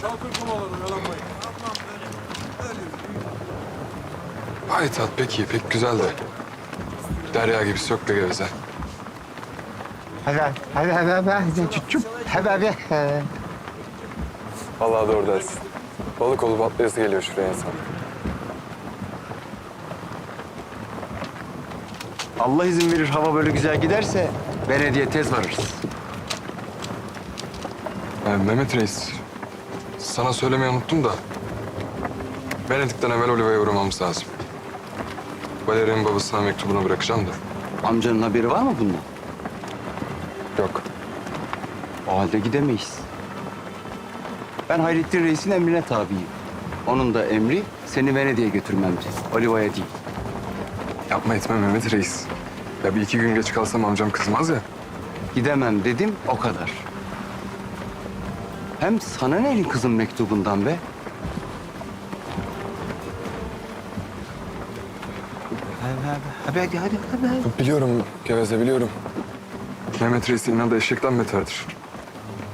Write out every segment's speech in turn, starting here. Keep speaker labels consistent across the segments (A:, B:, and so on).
A: Şalkır pek iyi, pek güzel de. Derya gibi sök be geveze.
B: Hadi, hadi, hadi, hadi, çüçüm. Hadi, hadi.
A: Vallahi doğru dersin. Balık olup atlayası geliyor şuraya insan.
B: Allah izin verir hava böyle güzel giderse belediye tez varırız.
A: Ee, Mehmet Reis, sana söylemeyi unuttum da... Venedik'ten evvel Oliva'ya uğramamız lazım. Valeria'nın babasına mektubunu bırakacağım da.
B: Amcanın haberi var mı bundan?
A: Yok.
B: O halde gidemeyiz. Ben Hayrettin Reis'in emrine tabiyim. Onun da emri seni Venedik'e götürmemdi. Oliva'ya değil.
A: Yapma etme Mehmet Reis. Ya bir iki gün geç kalsam amcam kızmaz ya.
B: Gidemem dedim o kadar. Hem sana ne elin kızın mektubundan be? Hadi hadi hadi hadi.
A: Biliyorum Geveze biliyorum. Mehmet Reis'in inadı eşekten beterdir.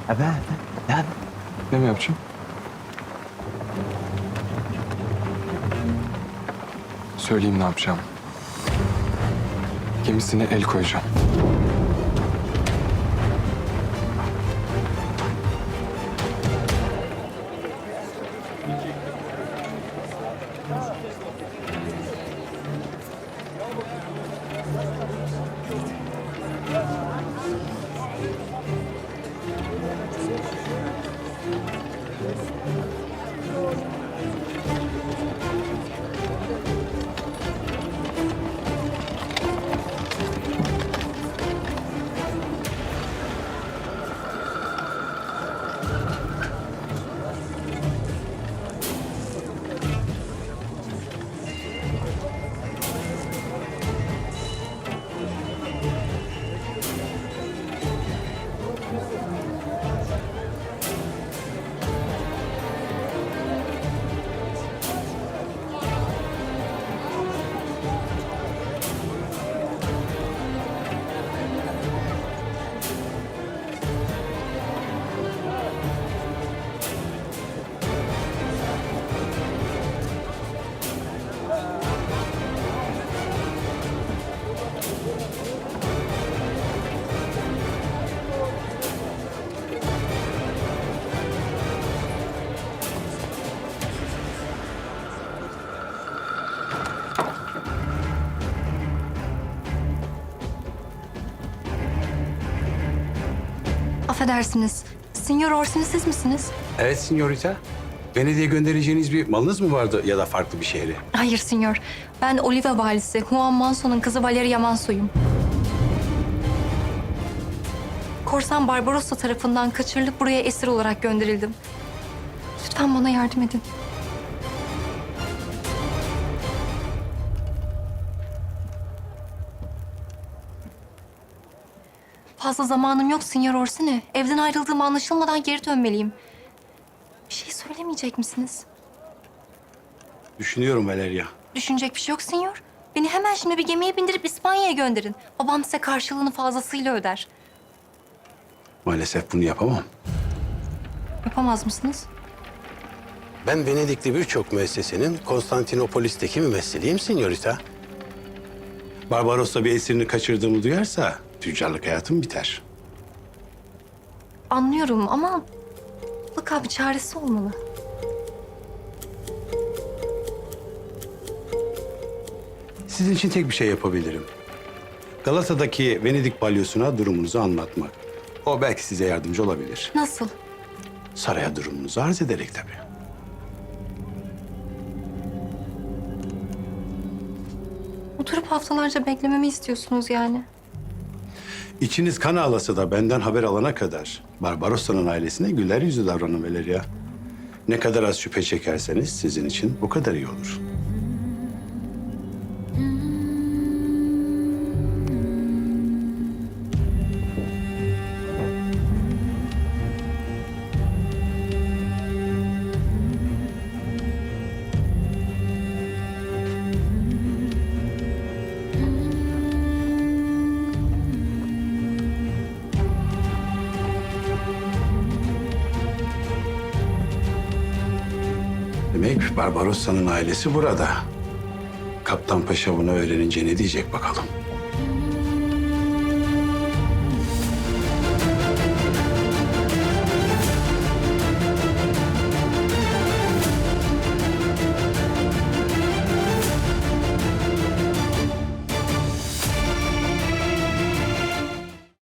B: Hadi hadi.
A: Ne mi yapacağım? Söyleyeyim ne yapacağım. Gemisine el koyacağım.
C: Affedersiniz. Signor Orsini siz misiniz?
D: Evet Sinyorita. Venedik'e göndereceğiniz bir malınız mı vardı ya da farklı bir şehre?
C: Hayır Signor. Ben Oliva valisi Juan Manso'nun kızı Valeria Manso'yum. Korsan Barbarossa tarafından kaçırılıp buraya esir olarak gönderildim. Lütfen bana yardım edin. Fazla zamanım yok Signor Orsini. Evden ayrıldığım anlaşılmadan geri dönmeliyim. Bir şey söylemeyecek misiniz?
D: Düşünüyorum Valeria.
C: Düşünecek bir şey yok senyor. Beni hemen şimdi bir gemiye bindirip İspanya'ya gönderin. Babam size karşılığını fazlasıyla öder.
D: Maalesef bunu yapamam.
C: Yapamaz mısınız?
E: Ben Venedikli birçok müessesenin Konstantinopolis'teki mümessiliyim Sinyorita.
D: Barbarossa bir esirini kaçırdığımı duyarsa tüccarlık hayatım biter.
C: Anlıyorum ama mutlaka bir çaresi olmalı.
D: Sizin için tek bir şey yapabilirim. Galata'daki Venedik balyosuna durumunuzu anlatmak. O belki size yardımcı olabilir.
C: Nasıl?
D: Saraya durumunuzu arz ederek tabii.
C: Oturup haftalarca beklememi istiyorsunuz yani.
D: İçiniz kan ağlasa da benden haber alana kadar Barbarossa'nın ailesine güler yüzlü davranın Valeria. Ne kadar az şüphe çekerseniz sizin için o kadar iyi olur. Demek Barbarossa'nın ailesi burada. Kaptan Paşa bunu öğrenince ne diyecek bakalım.